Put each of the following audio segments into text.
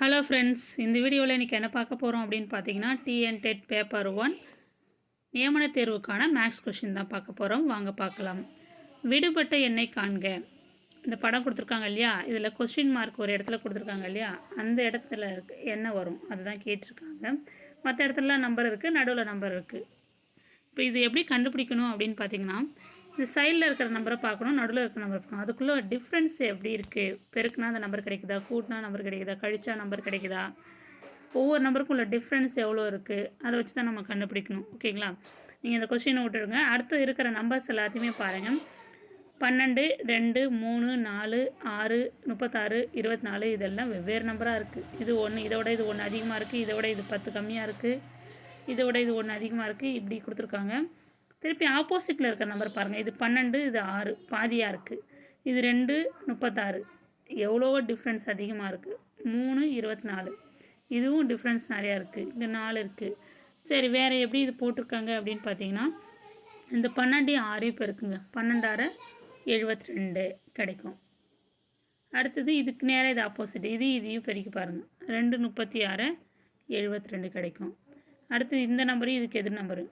Hello friends இந்த வீடியோவில் இன்றைக்கி என்ன பார்க்க போகிறோம் அப்படின்னு பார்த்தீங்கன்னா டிஎன் டெட் பேப்பர் ஒன் நியமன தேர்வுக்கான மேக்ஸ் கொஷின் தான் பார்க்க போகிறோம் வாங்க பார்க்கலாம். விடுபட்ட எண்ணெய் காண்க. இந்த படம் கொடுத்துருக்காங்க இல்லையா? இதில் கொஸ்டின் மார்க் ஒரு இடத்துல கொடுத்துருக்காங்க இல்லையா? அந்த இடத்துல இருக்கு என்ன வரும்? அதுதான் கேட்டிருக்காங்க. மற்ற இடத்துலலாம் நம்பர் இருக்குது நடுவில் நம்பர் இருக்குது இப்போ இது எப்படி கண்டுபிடிக்கணும் அப்படின்னு பார்த்தீங்கன்னா இந்த சைடில் இருக்கிற நம்பரை பார்க்கணும் நடுவில் இருக்கிற நம்பர் பார்க்கணும். அதுக்குள்ளே டிஃப்ரென்ஸ் எப்படி இருக்குது பெருக்குனா அந்த நம்பர் கிடைக்குதா? கூட்டினா நம்பர் கிடைக்குதா? கழிச்சா நம்பர் கிடைக்குதா? ஒவ்வொரு நம்பருக்கும் உள்ள டிஃப்ரென்ஸ் எவ்வளோ இருக்குது அதை வச்சு தான் நம்ம கண்டுபிடிக்கணும். ஓகேங்களா நீங்கள் இந்த கொஸ்டினை விட்டுடுங்க. அடுத்து இருக்கிற நம்பர்ஸ் எல்லாத்தையுமே பாருங்கள் பன்னெண்டு ரெண்டு மூணு நாலு ஆறு முப்பத்தாறு இருபத்தி நாலு இதெல்லாம் வெவ்வேறு நம்பராக இருக்குது இது ஒன்று இதோட இது ஒன்று அதிகமாக இருக்குது இதோட இது பத்து கம்மியாக இருக்குது இதோட இது ஒன்று அதிகமாக இருக்குது இப்படி கொடுத்துருக்காங்க. திருப்பி ஆப்போசிட்டில் இருக்கிற நம்பர் பாருங்கள் இது பன்னெண்டு இது ஆறு. பாதியாக இருக்குது இது ரெண்டு முப்பத்தாறு. எவ்வளோ டிஃப்ரென்ஸ் அதிகமாக இருக்குது மூணு இருபத்தி நாலு இதுவும் டிஃப்ரென்ஸ் நிறையா இருக்குது இங்கே நாலு இருக்குது சரி வேறு எப்படி இது போட்டிருக்காங்க அப்படின்னு பார்த்தீங்கன்னா இந்த பன்னெண்டு ஆறையும் பெருக்குங்க பன்னெண்டாறு எழுபத்தி ரெண்டு கிடைக்கும். அடுத்தது இதுக்கு நேராக இது ஆப்போசிட் இது இதையும் பெருக்கி பாருங்கள் ரெண்டு முப்பத்தி ஆறு எழுபத்தி ரெண்டு கிடைக்கும். அடுத்தது இந்த நம்பரும் இதுக்கு எதிர் நம்பரு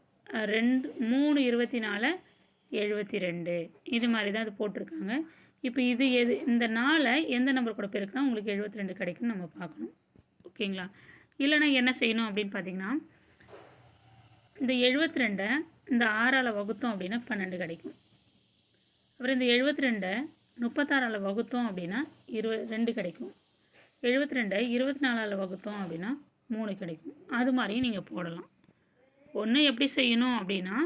ரெண்டு மூணு இருபத்தி நாலு எழுபத்தி ரெண்டு இது மாதிரி தான் அது போட்டிருக்காங்க. இப்போ இது எது இந்த நாளை எந்த நம்பர் கூட பெருக்கினா உங்களுக்கு எழுபத்தி ரெண்டு கிடைக்கும்னு நம்ம பார்க்கணும். ஓகேங்களா? இல்லைன்னா என்ன செய்யணும் அப்படின்னு பார்த்தீங்கன்னா இந்த எழுபத்தி ரெண்டை இந்த ஆறால் வகுத்தோம் அப்படின்னா பன்னெண்டு கிடைக்கும். அப்புறம் இந்த எழுபத்தி ரெண்டை முப்பத்தாறால் வகுத்தோம் அப்படின்னா இருபது ரெண்டு கிடைக்கும். எழுபத்தி ரெண்டை இருபத்தி நாலால் வகுத்தோம் அப்படின்னா மூணு கிடைக்கும். அது மாதிரியும் நீங்கள் போடலாம். ஒன்று எப்படி செய்யணும் அப்படின்னா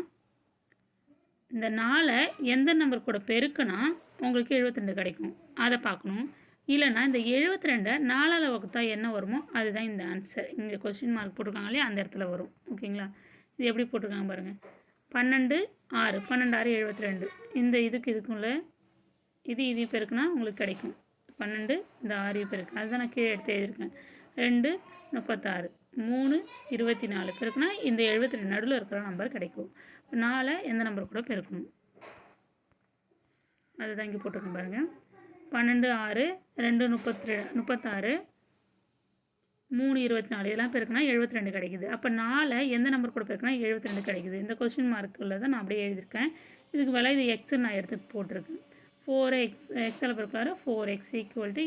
இந்த நாளை எந்த நம்பர் கூட பெருக்குனா உங்களுக்கு எழுபத்தி ரெண்டு கிடைக்கும். அதை பார்க்கணும். இல்லைன்னா இந்த எழுபத்தி ரெண்டை நாலால் வகுத்தா என்ன வருமோ அதுதான் இந்த ஆன்சர் இங்கே கொஸ்டின் மார்க் போட்டிருக்காங்க இல்லையா அந்த இடத்துல வரும். ஓகேங்களா? இது எப்படி போட்டிருக்காங்க பாருங்கள் பன்னெண்டு ஆறு. பன்னெண்டு ஆறு எழுபத்தி ரெண்டு இந்த இதுக்கு இதுக்குள்ள இது இது பெருக்குனா உங்களுக்கு கிடைக்கும். பன்னெண்டு இந்த ஆறு பெருக்கு. அதுதான் நான் கீழே எடுத்து எழுதியிருக்கேன். ரெண்டு முப்பத்தாறு. மூணு இருபத்தி நாலு. பெருக்குனா இந்த எழுபத்தி ரெண்டு நடுவில் இருக்கிற நம்பர் கிடைக்கும். நாலை எந்த நம்பர் கூட பெருக்கணும். அதுதான் இங்கே போட்டுக்கணும் பாருங்கள் பன்னெண்டு ஆறு ரெண்டு முப்பத்தி முப்பத்தாறு மூணு இருபத்தி நாலு. இதெல்லாம் பெருக்குனா எழுபத்தி ரெண்டு கிடைக்குது. அப்போ நாலை எந்த நம்பர் கூட பெருக்குனா எழுபத்தி ரெண்டு கிடைக்குது. இந்த கொஸ்டின் மார்க்கில் தான் நான் அப்படியே எழுதியிருக்கேன். இதுக்கு வேலை இது எக்ஸ்ன்னு நான் எடுத்து போட்டிருக்கேன். ஃபோர் எக்ஸ் எக்ஸில் பிறப்பாரு ஃபோர் எக்ஸ் ஈக்குவல்ட்டு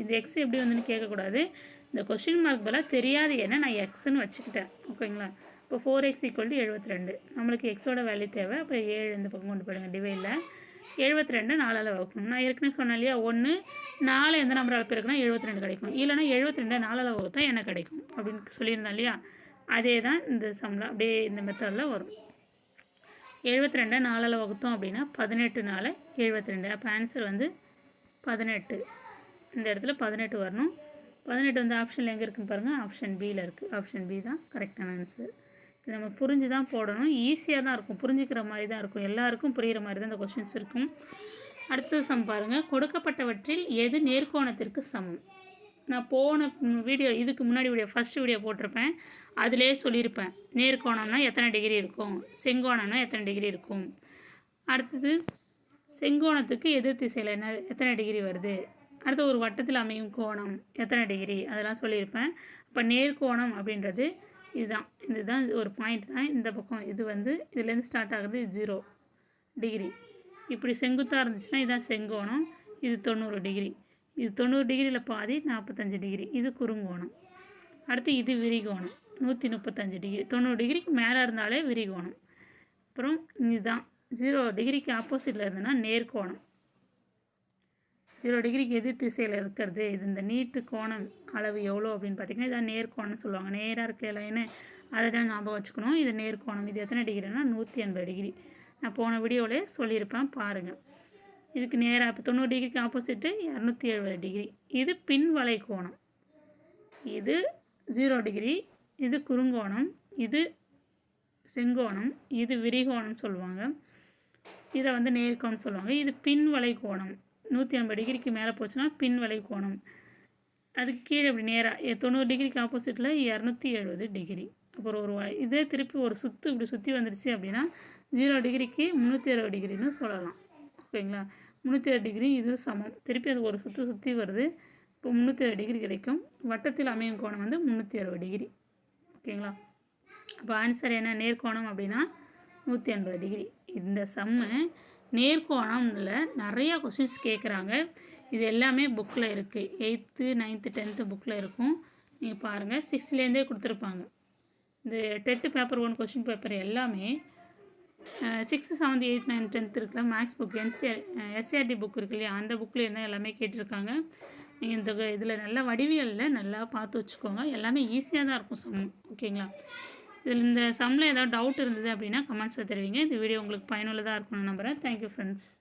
இந்த எக்ஸ் எப்படி வந்துன்னு கேட்கக்கூடாது. இந்த கொஸ்டின் மார்க் பதிலாக தெரியாது என்ன நான் எக்ஸ்ன்னு வச்சுக்கிட்டேன். ஓகேங்களா இப்போ ஃபோர் எக்ஸ் ஈக்குவல் டு எழுபத்தி ரெண்டு நம்மளுக்கு எக்ஸோட வேல்யூ தேவை. அப்போ ஏழு இந்த பக்கம் கொண்டு போயிடுங்க. டிவைடில் எழுபத்தி ரெண்டு நாலால் வகுக்கணும். நான் ஏற்கனவே சொன்னேன் இல்லையா? ஒன்று நாலு எந்த நம்பரால் பிறகுனா எழுபத்தி ரெண்டு கிடைக்கும். இல்லைனா எழுபத்தி ரெண்டு நாலால் வகுத்தா என்ன கிடைக்கும். அப்படின்னு சொல்லியிருந்தேன் இல்லையா? அதே தான் இந்த சம்மில் அப்படியே இந்த மெத்தடில் வரும். எழுபத்தி ரெண்டு நாலால் வகுத்தோம் அப்படின்னா பதினெட்டு நாலு எழுபத்தி ரெண்டு அப்போ ஆன்சர் வந்து பதினெட்டு. இந்த இடத்துல பதினெட்டு வரணும். பதினெட்டு வந்து ஆப்ஷனில் எங்கே இருக்குன்னு பாருங்கள் ஆப்ஷன் பியில் இருக்குது ஆப்ஷன் பி தான் கரெக்டான ஆன்சர் இது நம்ம புரிஞ்சு தான் போடணும். ஈஸியாக தான் இருக்கும். புரிஞ்சுக்கிற மாதிரி தான் இருக்கும். எல்லாருக்கும் புரிகிற மாதிரி தான் இந்த கொஷின்ஸ் இருக்கும். அடுத்தது சம் பாருங்கள் கொடுக்கப்பட்டவற்றில் எது நேர்கோணத்திற்கு சமம்? நான் போன வீடியோ இதுக்கு முன்னாடி வீடியோ ஃபஸ்ட் வீடியோ போட்டிருப்பேன். அதிலே சொல்லியிருப்பேன். நேர்கோணம்னா எத்தனை டிகிரி இருக்கும்? செங்கோணம்னா எத்தனை டிகிரி இருக்கும்? அடுத்தது செங்கோணத்துக்கு எதிர் திசையில் என்ன எத்தனை டிகிரி வருது? அடுத்து ஒரு வட்டத்தில் அமையும் கோணம் எத்தனை டிகிரி அதெல்லாம் சொல்லியிருப்பேன். இப்போ நேர்கோணம் அப்படின்றது இதுதான். இதுதான் ஒரு பாயிண்ட் தான். இந்த பக்கம் இது வந்து இதுலேருந்து ஸ்டார்ட் ஆகுது ஜீரோ டிகிரி இப்படி செங்குத்தாக இருந்துச்சுன்னா இதுதான் செங்கோணம். இது தொண்ணூறு டிகிரி இது தொண்ணூறு டிகிரியில் பாதி நாற்பத்தஞ்சு டிகிரி இது குறுங்கோணம். அடுத்து இது விரிகோணம். நூற்றி முப்பத்தஞ்சு டிகிரி தொண்ணூறு டிகிரிக்கு மேலே இருந்தாலே விரிகோணம். அப்புறம் இதுதான். ஜீரோ டிகிரிக்கு ஆப்போசிட்டில் இருந்ததுன்னா நேர்கோணம் ஜீரோ டிகிரிக்கு எதிர் திசையில் இருக்கிறது. இது இந்த நீட்டு கோணம் அளவு எவ்வளோ அப்படின்னு பார்த்தீங்கன்னா இதான் நேர்கோணம்னு சொல்லுவாங்க. நேராக இருக்கிற லைனு அதை தான் ஞாபகம் வச்சுக்கணும். இது நேர்கோணம் இது எத்தனை டிகிரினா நூற்றி எண்பது டிகிரி. நான் போன வீடியோவிலே சொல்லியிருப்பேன். பாருங்கள் இதுக்கு நேராக இப்போ தொண்ணூறு டிகிரிக்கு ஆப்போசிட்டு இரநூத்தி எழுபது டிகிரி. இது பின் வளை கோணம். இது ஜீரோ டிகிரி. இது குறுங்கோணம். இது செங்கோணம். இது விரிகோணம் சொல்லுவாங்க. இதை வந்து நேர்கோணம் சொல்லுவாங்க. இது பின் வளை கோணம். நூற்றி ஐம்பது டிகிரிக்கு மேலே போச்சுன்னா பின் வளை கோணம். அதுக்கு கீழே இப்படி நேராக தொண்ணூறு டிகிரிக்கு ஆப்போசிட்டில் இரநூத்தி எழுபது டிகிரி. அப்புறம் ஒரு இதே திருப்பி ஒரு சுற்று இப்படி சுற்றி வந்துருச்சு அப்படின்னா ஜீரோ டிகிரிக்கு முந்நூற்றி அறுபது டிகிரின்னு சொல்லலாம். ஓகேங்களா? முந்நூற்றி அறுபது டிகிரி இது சமம். திருப்பி அது ஒரு சுற்று சுற்றி வருது. இப்போ முந்நூற்றி அறுபது டிகிரி கிடைக்கும். வட்டத்தில் அமையும் கோணம் வந்து முந்நூற்றி அறுபது டிகிரி. ஓகேங்களா? அப்போ ஆன்சர் என்ன? நேர்கோணம் அப்படின்னா நூற்றி எண்பது டிகிரி. இந்த சம்மு நேர்கோணம்ல நிறையா கொஷின்ஸ் கேட்குறாங்க இது எல்லாமே புக்கில் இருக்குது எயித்து நைன்த்து டென்த்து புக்கில் இருக்கும். நீங்கள் பாருங்கள் சிக்ஸ்த்லேருந்தே கொடுத்துருப்பாங்க. இந்த TET paper one question paper எல்லாமே sixth seventh eighth ninth tenth இருக்குல்ல maths book NCR SRT book இருக்கு இல்லையா? அந்த புக்கில் இருந்தால் எல்லாமே கேட்டிருக்காங்க. நீங்கள் இந்த இதில் நல்லா வடிவியலில் நல்லா பார்த்து வச்சுக்கோங்க. எல்லாமே ஈஸியாக தான் இருக்கும் சம் ஓகேங்களா இதில் இந்த சம்மில் ஏதாவது டவுட் இருந்தது அப்படின்னா கமெண்ட்ஸில் தெரிவிங்க. இந்த வீடியோ உங்களுக்கு பயனுள்ளதாக இருக்கும்னு நம்புகிறேன் தேங்க்யூ ஃப்ரெண்ட்ஸ்